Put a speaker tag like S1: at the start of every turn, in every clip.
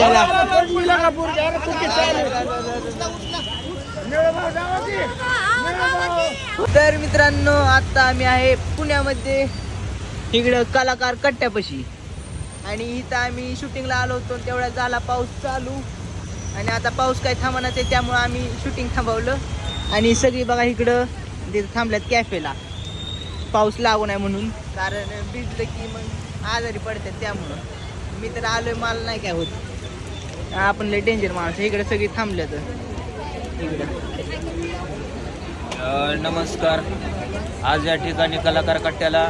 S1: चला. तर मित्रांनो आता आम्ही आहे पुण्यामध्ये. इकडं कलाकार कट्ट्यापाशी. आणि इथं आम्ही शूटिंगला आलो होतो तेवढा झाला पाऊस चालू. आणि आता पाऊस काही थांबणार आहे त्यामुळं आम्ही शूटिंग थांबवलं. आणि सगळी बघा इकडं तिथं थांबल्यात कॅफेला. पाऊस लागू नये म्हणून कारण भिजलं की मग आजारी पडतात त्यामुळं. मी तर आलोय मला नाही काय होत. आपण लय डेंजर माणूस. इकडे सगळी थांबल्यात. इकडं.
S2: नमस्कार. आज या ठिकाणी कलाकार कट्ट्याला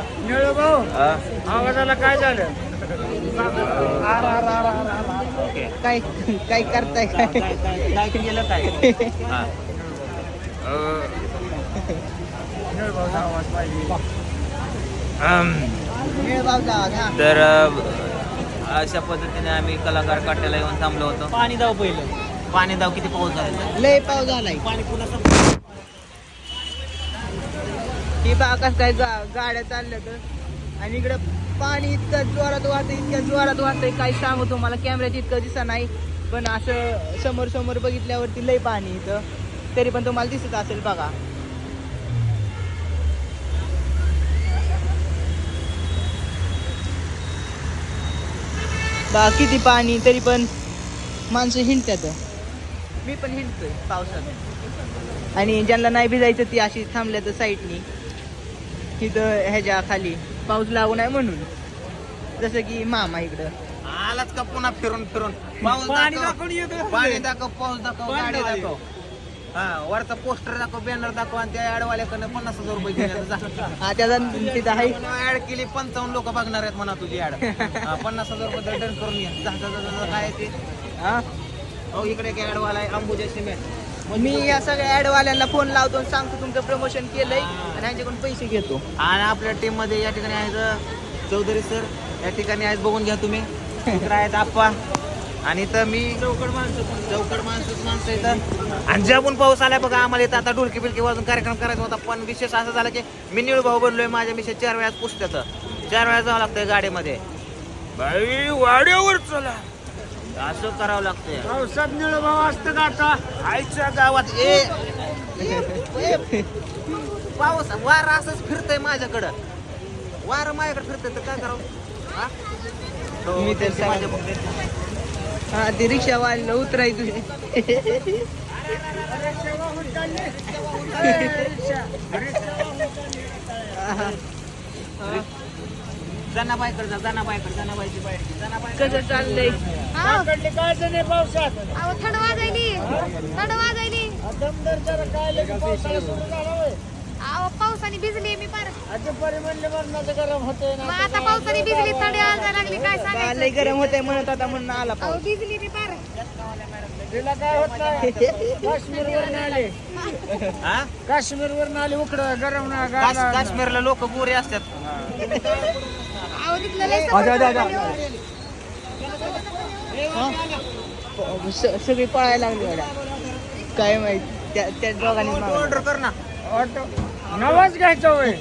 S3: आवाजाला काय झालं?
S1: काय काय करताय?
S2: काय
S1: काय
S2: काय केलं
S1: आवाज
S2: तर अशा पद्धतीने आम्ही कलाकार कट्ट्याला येऊन थांबलो होतो.
S3: पाणी दाव पहिलं.
S2: पाणी दाव किती पाऊस झाला
S1: लय पाऊस झालाय.
S3: पाणी पुन्हा
S1: ही बाकास काय गा गाड्या चालल्या तर आणि इकडं पाणी इतकं जोरात वाहतंय इतक्या जोरात वाहतंय. काही सांगू तुम्हाला कॅमेऱ्यात इतकं दिसत नाही. पण असं समोर समोर बघितल्यावरती लय पाणी इथं. तरी पण तुम्हाला दिसत असेल बघा. बा किती पाणी तरी पण माणसं हिंडतात. मी पण हिंडतोय पावसात आणि ज्यांना नाही भिजायचं ती अशी थांबल्या तर साईडनी. तिथं ह्याच्या खाली पाऊस लागू नये म्हणून. जसं की मामा इकडं.
S2: आलाच का पुन्हा फिरून फिरून? पाऊस
S3: पाणी
S2: दाखव. पाणी दाखव पाऊस दाखव गाडी
S3: दाखव.
S2: हा वरचा पोस्टर दाखव बॅनर दाखव आणि त्या ऍडवाल्याकडनं पन्नास हजार रुपये जा.
S1: हा त्याचा तिथं आहे.
S2: ऍड केली पंचावन्न लोक बघणार आहेत म्हणा तुझी ऍड. पन्नास हजार रुपये डन करून ये. जा, जा, जा, जा, काय आहे ते?
S1: हा?
S2: अहो इकडे एक ऍडवाला आहे अंबुजा सिमेंट
S1: मी या सगळ्या ऍडवाल्यांना फोन लावतो आणि सांगतो तुमचं प्रमोशन केलंय आणि ह्यांच्याकडून पैसे घेतो.
S2: आणि आपल्या टीममध्ये या ठिकाणी आहेत चौधरी सर या ठिकाणी आहेत बघून घ्या तुम्ही. आहेत आप्पा. आणि इथं मी
S3: चौकड माणसं
S2: चौकड माणसं माणसं इथं. आणि ज्याहून पाऊस आलाय बघा आम्हाला इथं आता ढोलकी बिलकी वाजून कार्यक्रम करायचा होता पण विशेष असं झालं की मी निळ भाऊ बनलोय माझ्या मिशे चार वेळात पुसत्याचं चार वेळा जावं लागतंय गाडीमध्ये. बाई वाड्यावर चला. असं करावं लागतंय.
S3: पावसात निळ भाव असतं का आता.
S2: आईच्या गावात ए. पाऊस वार असंच फिरतय माझ्याकडं. वार माझ्याकडे फिरतंय तर काय करावं? हा? हो,
S1: मी तर
S2: माझ्या बघते.
S1: हा ते रिक्षावालीला उतराय तुझे कसं चाललंय?
S4: थंड वाजायली. थंड वाजायली. अहो पावसाने भिजली मी पार
S3: आता परी म्हणले मरणाचं गरम होतंय
S4: मग
S3: ना
S4: आता पावसाने भिजली लागली काय
S1: का
S4: सांगायचं?
S1: लय गरम होतंय म्हणत आता म्हणून आला
S4: अहो
S1: पाऊस.
S4: भिजली मी पार
S3: तिला काय होत नाही काश्मीर वर आले.
S2: हा?
S3: काश्मीर वर आले उकड गरम ना
S2: काश-
S3: गार
S2: काश्मीरला लोक गोरे असतात.
S4: अहो तिथलं लय
S1: प- स- सगळी पळायला लागली काय माहीत त्या त्या दोघांनी मागवलं.
S2: ऑर्डर कर ना.
S3: ऑटो नवाज घ्यायचा होय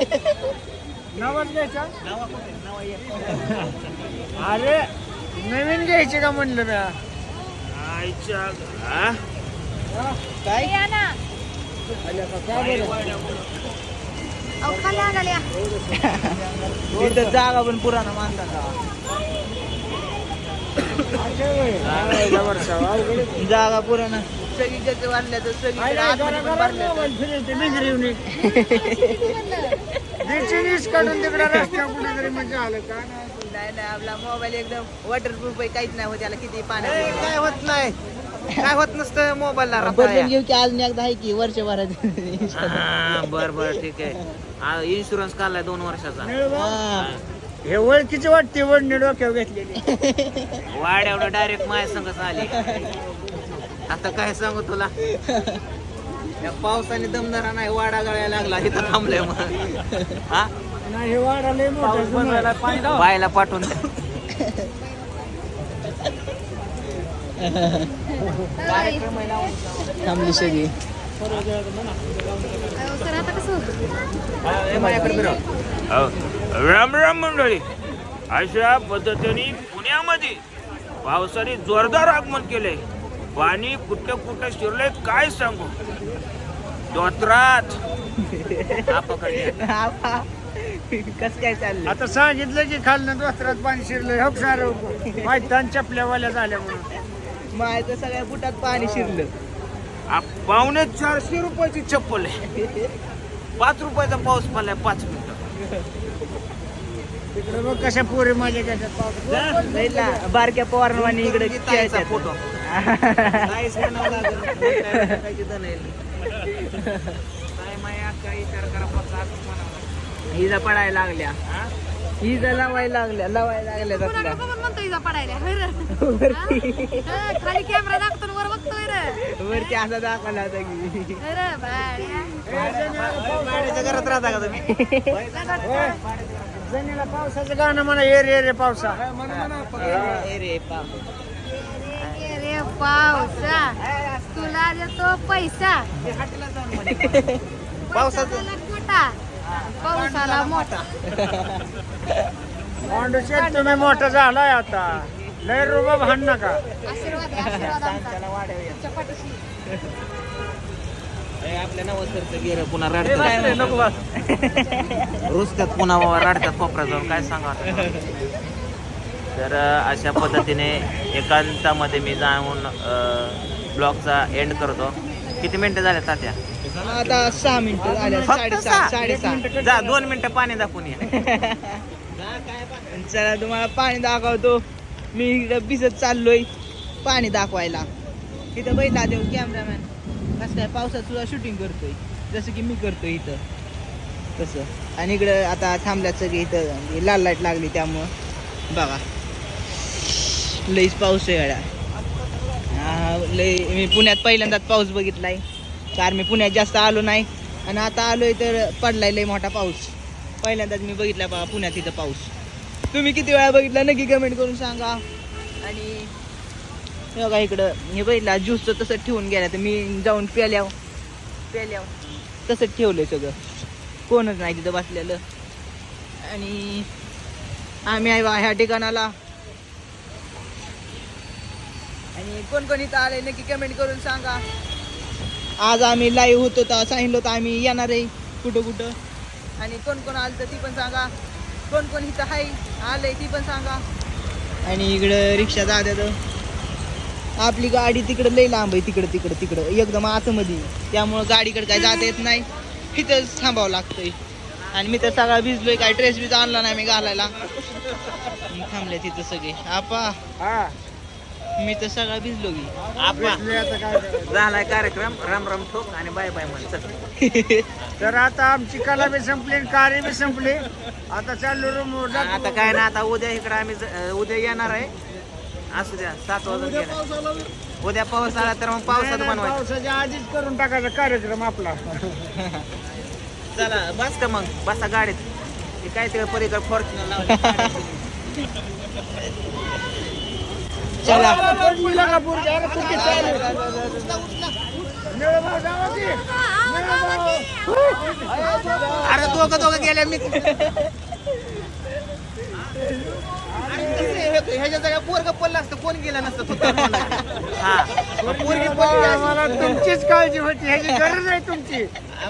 S3: नवाज घ्यायचा अरे नवीन घ्यायची का म्हणलं म्या
S2: आईच्या हा?
S1: काय
S4: या ना
S3: आल्या का? काय बरं
S4: अहो खाली आगाल्या
S1: इथं जागा पण पुराणा माणसाचा
S3: होय. अवघड आहे.
S1: जागा पुराणा सगळी जग वाढल्या तर आतमध्ये पण तर.
S3: काढून तिकडे रस्त्या कुठेतरी म्हणजे आलं का? नाही
S1: नाही नाही आपला मोबाईल एकदम वॉटरप्रूफ आहे काहीच नाही होत त्याला किती
S2: ए,
S1: पाण्यात
S2: काय होत नाही. काय होत नसतं मोबाईलला
S1: बदलून घेऊ की आज एकदा आहे की वर्षभरात
S2: बर बर ठीक आहे. इन्शुरन्स काढलाय दोन वर्षाचा.
S1: हा.
S3: हे ओळखीची वाटते वडणी डोक्यावर घेतलेली.
S2: वाड एवढं डायरेक्ट माझ्या संगच आली. आता काय सांगू तुला? या पावसाने दमदारा नाही वाडा गळायला लागला इथं थांबलंय मग. हा?
S3: नाही हे वाडा लय मोठा
S2: पाठवून.
S1: थांबली सगळी.
S2: राम राम मंडळी. अशा पद्धतीने पुण्यामध्ये पावसाने जोरदार आगमन केलंय. पाणी कुठं कुठं शिरलंय काय सांगू? हा पकडले.
S1: आबा, कस काय चाललं
S3: आता सांगितलं की खालनं दोस्तरात पाणी शिरलं हो सारं मैदान चपल्यावाल्या झाल्या म्हणून.
S1: माझ्या सगळ्या बुटात पाणी शिरलं.
S2: आ, पावणे चारशे रुपयाची चप्पल आहे. पाच रुपयाचा पाऊस पडलाय पाच मिनिटं.
S3: तिकडे बघ कशा पोरी माझ्या कशा
S1: ना, बारक्या पवारवानी इकडे
S2: फोटो म्हणावं लागेल. नाही. ताई माया काय विचार करा फक्त असंच म्हणावं लागेल.
S1: हिजा पडायला लागल्या? हिजा लावायला लागल्या लावायला लागल्या
S4: बघून म्हणतो इजा पडायला होय रे? हा, खाली कॅमेरा दाखवतो आणि वर बघतोय रे
S1: वरती असा दाखवला होता की
S4: होय रे बाळ्या.
S2: भाड्याच्या घरात राहता का तुम्ही
S3: जणीला पावसाचं गाणं म्हणा ये रे रे पावसा
S1: ए रे.
S4: पावसा. तुला देतो पैसा.
S2: पावसाचं.
S4: पावसाला मोठा पावसाला मोठा.
S3: पांडुशेठ तुम्ही मोठा झालाय आता. लय रुबा भांड नका.
S4: आशीर्वाद आहे, आशीर्वाद आमचा. तुमच्या पाठीशी.
S2: ए, आपल्या नवसरचं गेलं पुन्हा रडतात रुसतात पुन्हा बाबा रडतात कोपऱ्यात जाऊन काय सांगा. तर अशा पद्धतीने एकांतामध्ये मी जाऊन ब्लॉगचा एंड करतो. किती मिनिटं झाल्या तात्या?
S1: आता सहा मिनिटं झाल्या
S2: फक्त
S1: साडेसहा
S2: सहा?
S1: साडेसहा.
S2: जा दोन मिनिटं पाणी दाखवून या.
S1: चला तुम्हाला पाणी दाखवतो. मी इकडं भिजत चाललोय पाणी दाखवायला. तिथं बैठा देऊ कॅमेरामॅन कसं काय पावसात सुद्धा शूटिंग करतोय. जसं की मी करतोय इथं. तसं. आणि इकडं आता थांबल्यात सगळे इथं. लाल लाइट लागली त्यामुळं. बघा. लईच पाऊस आहे गाड्या. लई मी पुण्यात पहिल्यांदाच पाऊस बघितलाय. कारण मी पुण्यात जास्त आलो नाही. आणि आता आलोय तर पडलाय लई मोठा पाऊस. पहिल्यांदाच मी बघितला बा पुण्यात इथं पाऊस. तुम्ही किती वेळा बघितला? नक्की कमेंट करून सांगा. आणि बघा इकडं हे बघितला ज्यूसचं तसं ठेवून गेला तर मी जाऊन प्याल्याव प्याल्याव तसंच ठेवलंय सगळं. कोणच नाही तिथं बसलेलं. आणि आम्ही आहे बा ह्या ठिकाणाला आणि कोण कोण इथं आले नक्की कमेंट करून सांगा. आज आम्ही लाईव्ह होतो तर सांगितलं होतं आम्ही येणार आहे. कुठं कुठं? आणि कोण कोण आलं तर ती पण सांगा. कोण कोण इथं आहे आलंय ती पण सांगा. आणि इकडं रिक्षा जात्यात. आपली गाडी तिकडं लई लांब आहे तिकडं तिकडं तिकडं. एकदम आतमध्ये. त्यामुळं गाडीकडे काय जाता येत नाही. इथंच थांबावं लागतंय. आणि मी तर सगळा भिजलोय काय ड्रेस बीज आणला नाही मी घालायला. थांबले तिथं सगळे. आपा.
S3: हा.
S1: मी तर सगळा भिजलो की.
S2: झालाय कार्यक्रम. राम राम ठोक आणि बाय बाय म्हण चल.
S3: तर आता आमची कला बी संपली आणि कार्य बी संपली. आता चाललो रूम
S2: आता काय ना आता उद्या इकडे आम्ही उद्या येणार आहे. असू द्या सात वाजून गेले. उद्या पाऊस आला तर मग पावसात बनवायचं.
S3: पावसाच्या आधीच करून टाकायचा कार्यक्रम आपला.
S2: चला बस का मग? बसा गाडीत. काय ते पलीकडे फॉर्च्युनर लावले.
S1: चला?
S3: अरे
S2: दोघं दोघं गेले मी ह्याच्या जागा पोरग पडलं असतं कोण गेलं नसतं तू. हा पोरगी.
S3: मला तुमचीच काळजी होती ह्याची गरज आहे तुमची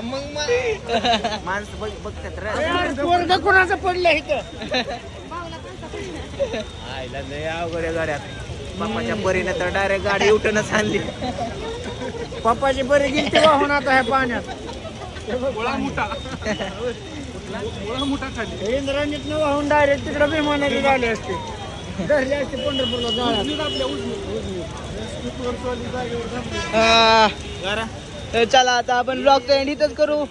S2: मग माणसं बघ बघतात रे
S3: पोरग कुणाचं पडलं इथं?
S2: आईला लय अवघड आहे गाड्यात बापाच्या परीने तर डायरेक्ट गाडी उठूनच आणली.
S3: पप्पाची बरी गेली तेव्हा होणार आता ह्या पाण्यात. इंद्राणीत न वाहून डायरेक्ट तिकडे विमानाने झाले असते. धरले असते पंढरपूरला जाळ्यात
S1: चला आता आपण ब्लॉगचा एंड इथंच करू.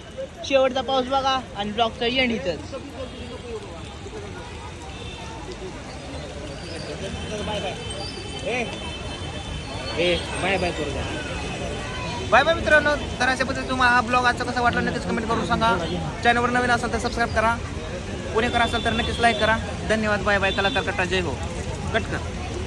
S1: शेवटचा पाऊस बघा आणि ब्लॉगचा एंड इथंच.
S2: ए बाय बाय करू द्या. बाय बाय मित्रांनो तर अशा पद्धतीने तुम्हाला हा ब्लॉग आजचा कसा वाटला नक्कीच कमेंट करून सांगा. चॅनलवर नवीन असाल तर सबस्क्राईब करा. पुणेकर असाल तर नक्कीच लाईक करा. धन्यवाद बाय बाय. कलाकार कट्टा जय हो. कट कर.